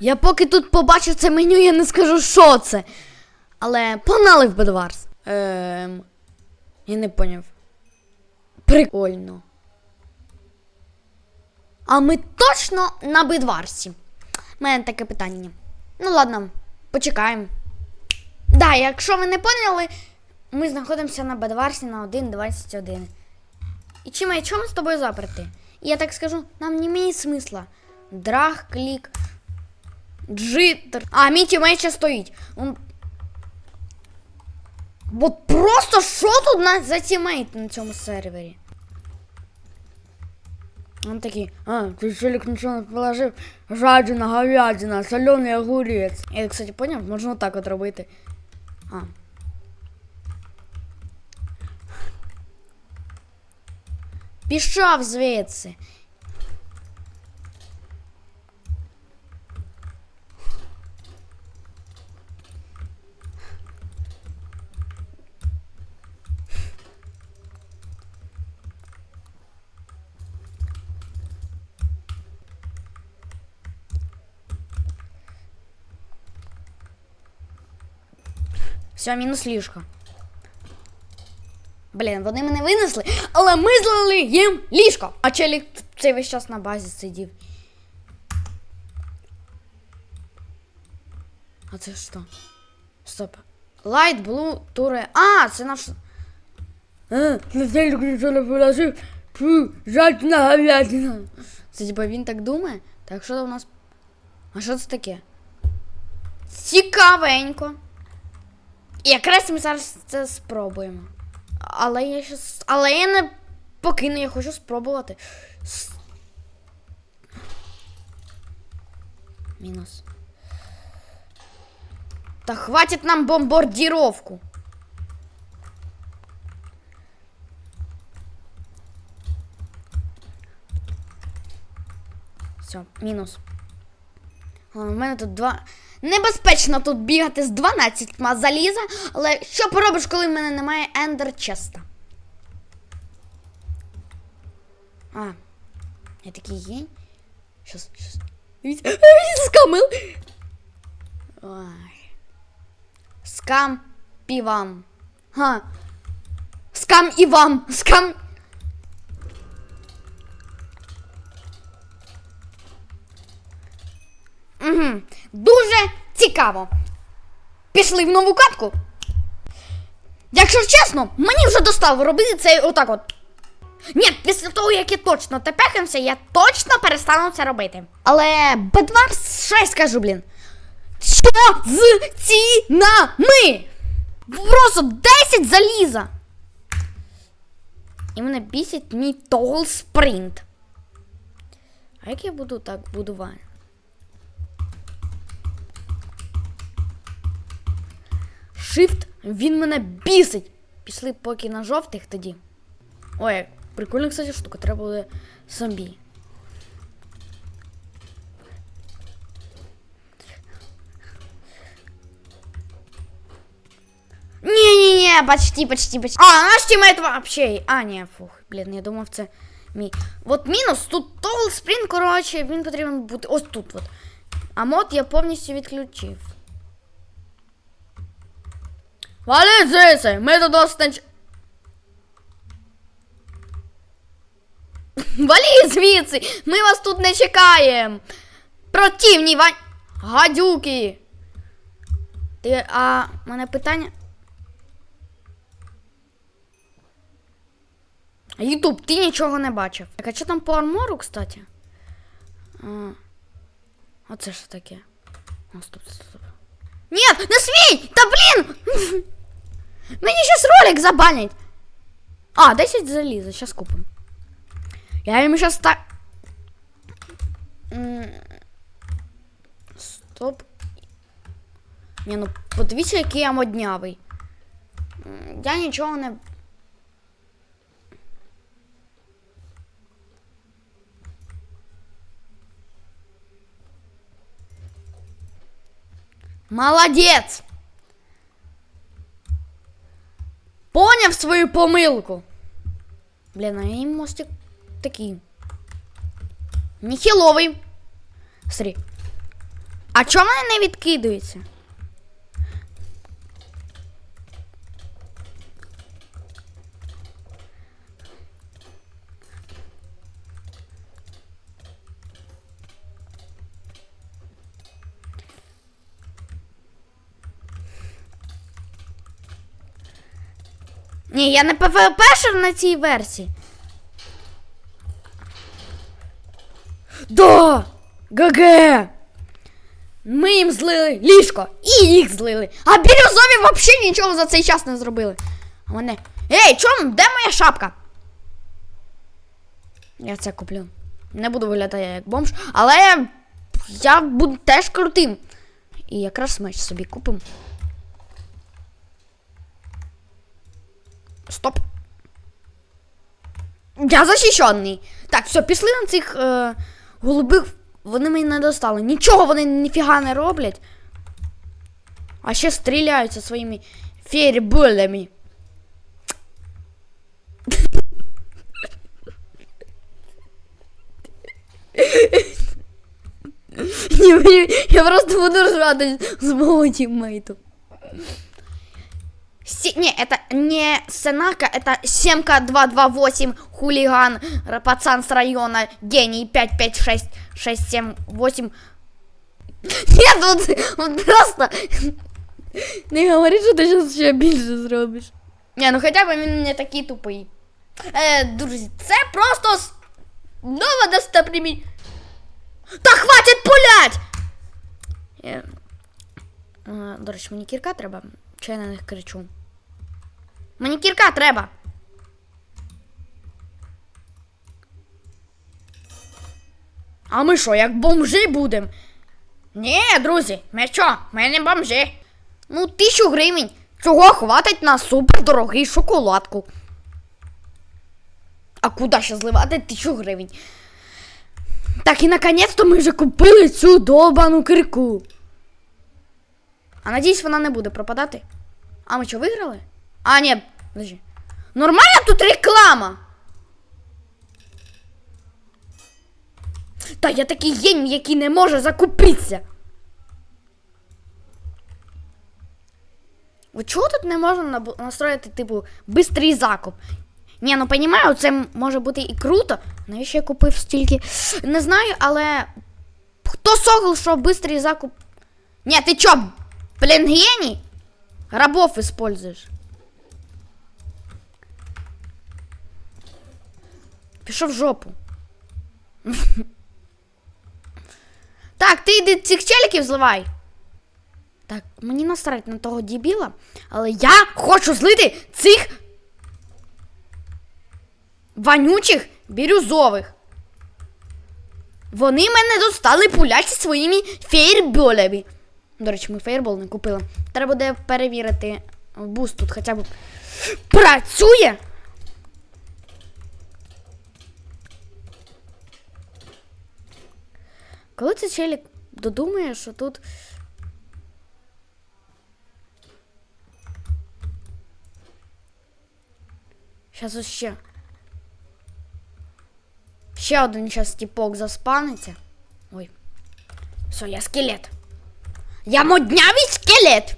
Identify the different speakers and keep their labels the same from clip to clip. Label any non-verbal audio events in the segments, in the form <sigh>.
Speaker 1: Я поки тут побачу це меню, я не скажу, що це. Але погнали в Бедварс. Ем. Я не поняв. Прикольно. А ми точно на Бедварсі. У мене таке питання. Ну ладно, почекаємо. Да, якщо ви не поняли, ми знаходимося на Бедварсі на 1.21. І чим я чому з тобою заперти? І я так скажу, нам не має смисла. Драг, клік, джиттер. А, мій тімейт ще стоїть. Он... От просто що тут на, за тімейт на цьому сервері? Он такий, а, ты ничего не положив, жадина, говядина, соленый огурець. Я, кстати, поняв, можна отак от робити. А. Пішов звідси. Все, мінус ліжко. Блін, вони мене винесли, але ми злили їм ліжко. А челік цей весь час на базі сидів. А це що? Стоп. Light Blue Туре. А, це наш. Е. Це типа він так думає? Так що у нас. А що це таке? Цікавенько. І якраз ми зараз це спробуємо. Але я щас. Але я не покину, я хочу спробувати. Мінус. Та хватить нам бомбардировку. Все, мінус. У мене тут два. Небезпечно тут бігати з 12 заліза, але що поробиш, коли в мене немає ендер честа? А, я такий є. Щас, щас. Дивіться, Скамил. Ой. Скам півам. Га. Скам і вам. Скам. Угу. Дуже цікаво. Пішли в нову катку. Якщо чесно, мені вже достало робити це отак от. Ні, після того, як я точно тепехнемся, я точно перестану це робити. Але Бедварс, що я скажу, блін. Що з цінами? Просто 10 заліза. І мене бісить мій тогл спринт. А як я буду так будувати? Shift, він мене бісить. Пішли поки на жовтих тоді. Ой, прикольна, кстати, штука, треба буде зомбі. Не-не-не, почти, почти, почти. А, наш тиммейт вообще. А, не, фух, блін, я думав, це мій. От мінус, тут тогл спринт, коротше, він потрібен бути ось тут от. А мод я повністю відключив. Вали звідси, ми тут останч... <laughs> Вали звідси, ми вас тут не чекаємо. Противні ва... гадюки. Ти, а, мене питання. Ютуб, ти нічого не бачив. Так, а що там по армору, кстати? А, оце що таке? О, стоп, стоп, стоп. Нет, не смій! Та блін! <laughs> Мені щас ролик забанять. А, 10 заліза, щас купим. Я йому щас так. М, Стоп. Ні, ну подивіться, який я моднявий. М, Я нічого не. Молодець! Свою помилку. Блін, а їм мостик такий. Нехиловий. Смотри. А чому вони не відкидаються? Ні, я не ПВПшер на цій версії. Да! ГГ! Ми їм злили ліжко і їх злили. А бірюзові взагалі нічого за цей час не зробили. А мене. Ей, чом? Де моя шапка? Я це куплю. Не буду виглядати як бомж, але я буду теж крутим. І якраз меч собі купимо. Стоп. Я захищений. Так, все, пішли на цих е, голубих. Вони мені не достали. Нічого вони ніфіга не роблять. А ще стріляються своїми фейерболями. Я просто буду ржати з мого тіммейту. Си- не, это не Сенака, это Семка 228, хулиган, р- пацан с района, гений 556, 678. Нет, вот, вот просто... <laughs> Не говори, що ти зараз ще більше зробиш. Не, ну хоча б він не такий тупий. Е, друзі, це просто с- нова достопримі... Та хватить пулять! Е, е, до речі, мені кірка треба, чи я на них кричу. Мені кірка треба. А ми що, як бомжи будемо? Ні, друзі, ми що, ми не бомжи. Ну, тисячу гривень. Цього хватить на супер дорогий шоколадку. А куди ще зливати тисячу гривень? Так і наконець-то ми вже купили цю долбану кирку. А надіюсь, вона не буде пропадати. А ми що, виграли? А, ні, подожди. Нормальна тут реклама. Та я такий єнь, який не може закупитися. От чого тут не можна настроїти, типу, бистрий закуп? Ні, ну понімаю, це може бути і круто. Навіщо я купив стільки? Не знаю, але. Хто согл, що бистрий закуп. Ні, ти чо, блін, геній? Рабов используешь. Пішов в жопу. Так, ти йди цих челіків зливай. Так, мені насрать на того дебіла, але я хочу злити цих вонючих бірюзових. Вони мене достали пулять зі своїми фейерболями. До речі, ми фейербол не купили. Треба буде перевірити буст тут хоча б працює. Коли цей челік додумає, що тут. Щас ось ще. Ще один щас тіпок заспаниться. Ой. Все, я скелет. Я моднявий скелет.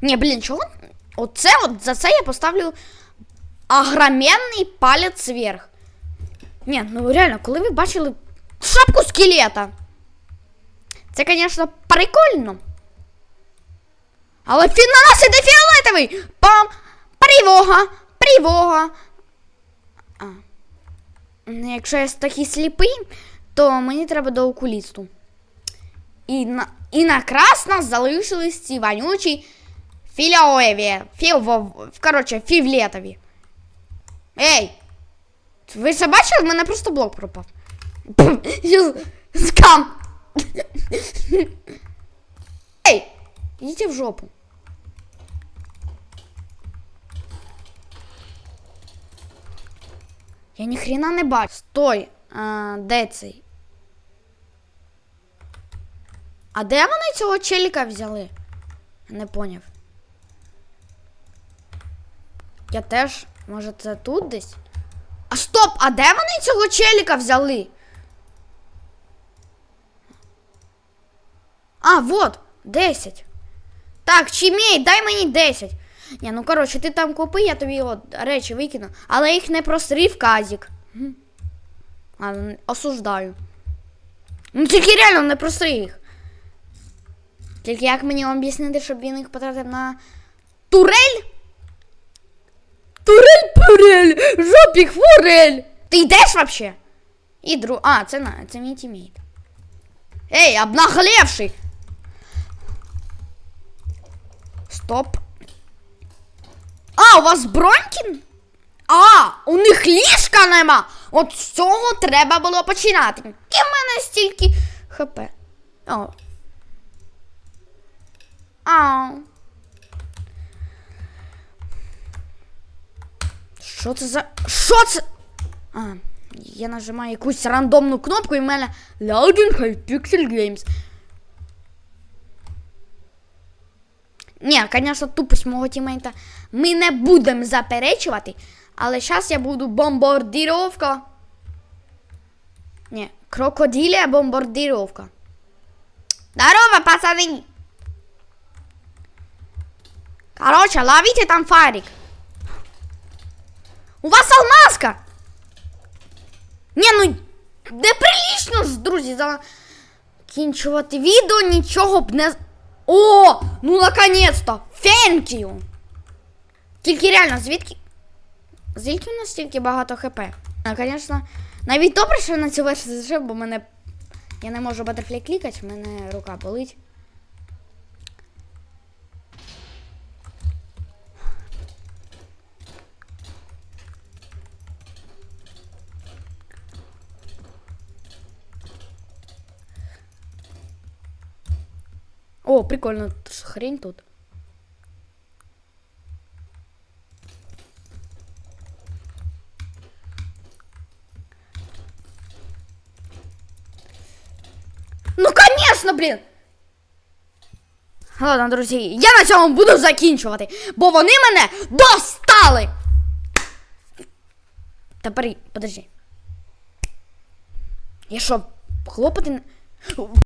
Speaker 1: Ні, блін, чого? Оце от за це я поставлю огроменний палець вверх. Ні, ну реально, коли ви бачили шапку скелета? Це, звісно, прикольно. Але фін на нас іде фіолетовий! Пам! Привога! Привога! А. Ну, Якщо я такий сліпий, то мені треба до окулісту. І на, і накраз нас залишились ці вонючі філіоєві. Філ, коротше, фівлетові. Ей! Ви це бачили? В мене просто блок пропав. Скам! Ей! Ідіть в жопу. Я ніхрена не бачу. Стой! А, де цей? А де вони цього челіка взяли? Не поняв. Я теж. Може це тут десь? А стоп! А де вони цього челіка взяли? А, вот, 10. Так, Чімей, дай мені 10. Ні, ну коротше, ти там купи, я тобі от речі викину. Але їх не просрів казік. А, осуждаю. Ну тільки реально не просри їх. Тільки як мені об'яснити, щоб він їх потратив на турель? Турель пурель! Жопік форель! Ти йдеш вообще? І дру. А, це на, це мій тімейт. Ей, обнаглевший! Стоп. А, у вас Бронькін? А, у них ліжка нема. От з цього треба було починати. І в мене стільки хп. О. А. Що це за. Що це? А, я нажимаю якусь рандомну кнопку і в мене Loading Hypixel Games. Ні, звісно, тупость мого тімейта ми не будемо заперечувати, але зараз я буду бомбардировка. Ні, крокодилія бомбардировка. Здорово, пацани! Короче, ловите там фарик. У вас алмазка! Ні, ну неприлічно друзі, закінчувати відео нічого б не. О! Ну наконец-то! Thank you! Тільки реально, звідки? Звідки у нас стільки багато хп? А, звісно, навіть добре, що я на цю версію зажив, бо мене. Я не можу батерфлей клікати, в мене рука болить. О, прикольно, хрень тут. Ну, конечно, блін! Ладно, друзі, я на цьому буду закінчувати, бо вони мене достали! Тепер, подожди. Я що, хлопати?